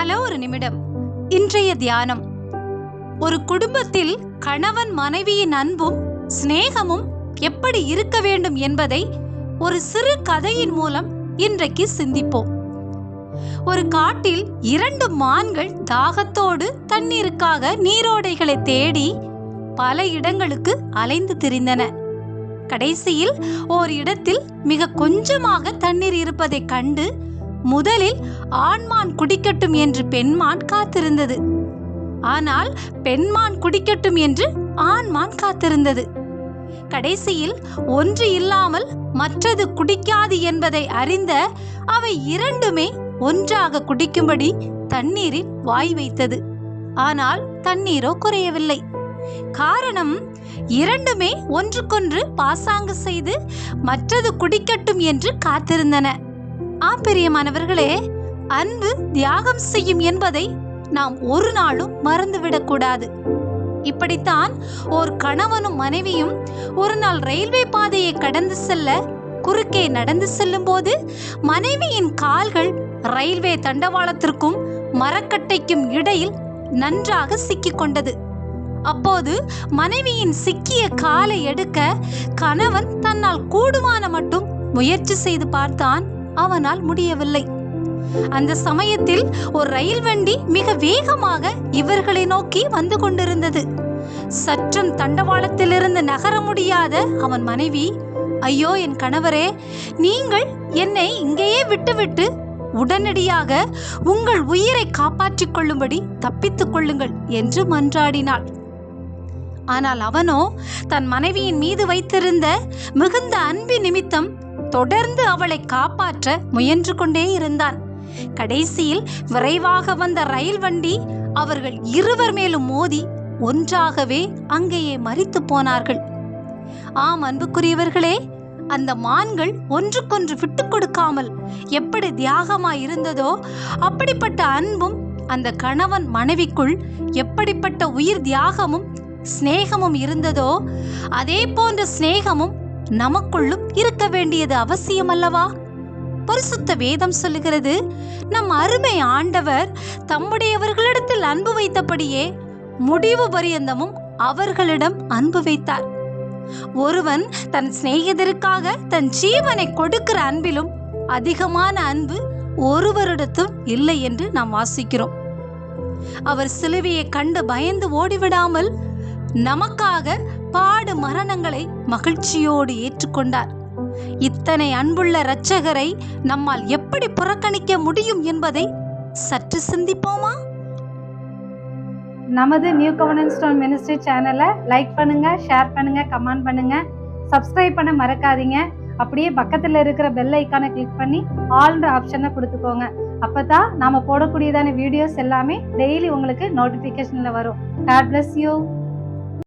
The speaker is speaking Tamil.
ஹலோ ஒரு நிமிடம். இன்றைய தியானம். ஒரு குடும்பத்தில் கணவன் மனைவியின் அன்பும் சிநேகமும் எப்படி இருக்க வேண்டும் என்பதை ஒரு சிறு கதையின் மூலம் இன்றைக்கு சிந்திப்போம். ஒரு காட்டில் இரண்டு மான்கள் தாகத்தோடு தண்ணீருக்காக நீரோடைகளை தேடி பல இடங்களுக்கு அலைந்து திரிந்தன. கடைசியில் ஓர் இடத்தில் மிக கொஞ்சமாக தண்ணீர் இருப்பதைக் கண்டு முதலில் ஆண்மான் குடிக்கட்டும் என்று பெண்மான் காத்திருந்தது. ஆனால் பெண்மான் குடிக்கட்டும் என்று ஆண்மான் காத்திருந்தது. கடைசியில் ஒன்று இல்லாமல் மற்றது குடிக்காது என்பதை அறிந்த அவை இரண்டுமே ஒன்றாக குடிக்கும்படி தண்ணீரில் வாய் வைத்தது. ஆனால் தண்ணீரோ குறையவில்லை. காரணம் இரண்டுமே ஒன்றுக்கொன்று பாசாங்கு செய்து மற்றது குடிக்கட்டும் என்று காத்திருந்தன. ஆம் பிரியமானவர்களே அன்பு தியாகம் செய்யும் என்பதை நாம் ஒரு நாளும் மறந்துவிடக்கூடாது இப்படித்தான் ஓர் கணவனும் மனைவியும் ஒரு நாள் ரயில்வே பாதையை கடந்து செல்ல குறுக்கே நடந்து செல்லும்போது மனைவியின் கால்கள் ரயில்வே தண்டவாளத்திற்கும் மரக்கட்டைக்கும் இடையில் நன்றாக சிக்கிக் கொண்டது அப்போது மனைவியின் சிக்கிய காலை எடுக்க கணவன் தன்னால் கூடுமான மட்டும் முயற்சி செய்து பார்த்தான். அவனால் முடியவில்லை. அந்த சமயத்தில் ஒரு ரயில் வண்டி மிக வேகமாக இவர்களை நோக்கி வந்து கொண்டிருந்தது. சற்றும் தண்டவாளத்திலிருந்து நகர முடியாத அவன் மனைவி ஐயோ என் கணவரே நீங்கள் என்னை இங்கேயே விட்டுவிட்டு உடனடியாக உங்கள் உயிரை காப்பாற்றிக் கொள்ளும்படி தப்பித்துக் கொள்ளுங்கள் என்று மன்றாடினாள். ஆனால் அவனோ தன் மனைவியின் மீது வைத்திருந்த மிகுந்த அன்பின் நிமித்தம் தொடர்ந்து அவளை காப்பாற்ற முயன்று கொண்டே இருந்தான். கடைசியில் விரைவாக வந்த ரயில் வண்டி அவர்கள் இருவர் மேலும் மோதி ஒன்றாகவே அங்கேயே மறித்து போனார்கள். ஆம் அன்புக்குரியவர்களே அந்த மான்கள் ஒன்றுக்கொன்று விட்டு கொடுக்காமல் எப்படி தியாகமாய் இருந்ததோ அப்படிப்பட்ட அன்பும் அந்த கணவன் மனைவிக்குள் எப்படிப்பட்ட உயிர் தியாகமும் சிநேகமும் இருந்ததோ அதே போன்ற சிநேகமும் நமக்குள்ளும் இருக்க வேண்டியது அவசியம் அல்லவா பரிசுத்த வேதம் சொல்லுகிறது நம் அருமை ஆண்டவர் தம்முடையவர்களிடத்தில் அன்பு வைத்தபடியே முடிவு பரியந்தமும் அவர்களிடம் அன்பு வைத்தார். ஒருவன் தன் சிநேகிதருக்காக தன் ஜீவனை கொடுக்கிற அன்பிலும் அதிகமான அன்பு ஒருவரிடத்தும் இல்லை என்று நாம் வாசிக்கிறோம். அவர் சிலுவையை கண்டு பயந்து ஓடிவிடாமல் நமக்காக பாடு மரணங்களை மகிழ்ச்சியோடு ஏற்றுக்கொண்டார். இத்தனை அன்புள்ள இரட்சகரை நம்மால் எப்படி புறக்கணிக்க முடியும் என்பதை சற்று சிந்திப்போமா? நமது நியூ கவர்னன்ஸ் ஸ்டோன் மினிஸ்ட்ரி சேனலை லைக் பண்ணுங்க ஷேர் பண்ணுங்க கமெண்ட் பண்ணுங்க. சப்ஸ்கிரைப் பண்ண மறக்காதீங்க. அப்படியே பக்கத்தில் இருக்கிற பெல் ஐக்கானை கிளிக் பண்ணி ஆல்ன்ற ஆப்ஷனை கொடுத்துக்கோங்க. அப்போ தான் நாம் போடக்கூடியதான வீடியோஸ் எல்லாமே டெய்லி உங்களுக்கு நோட்டிஃபிகேஷனில் வரும். God bless you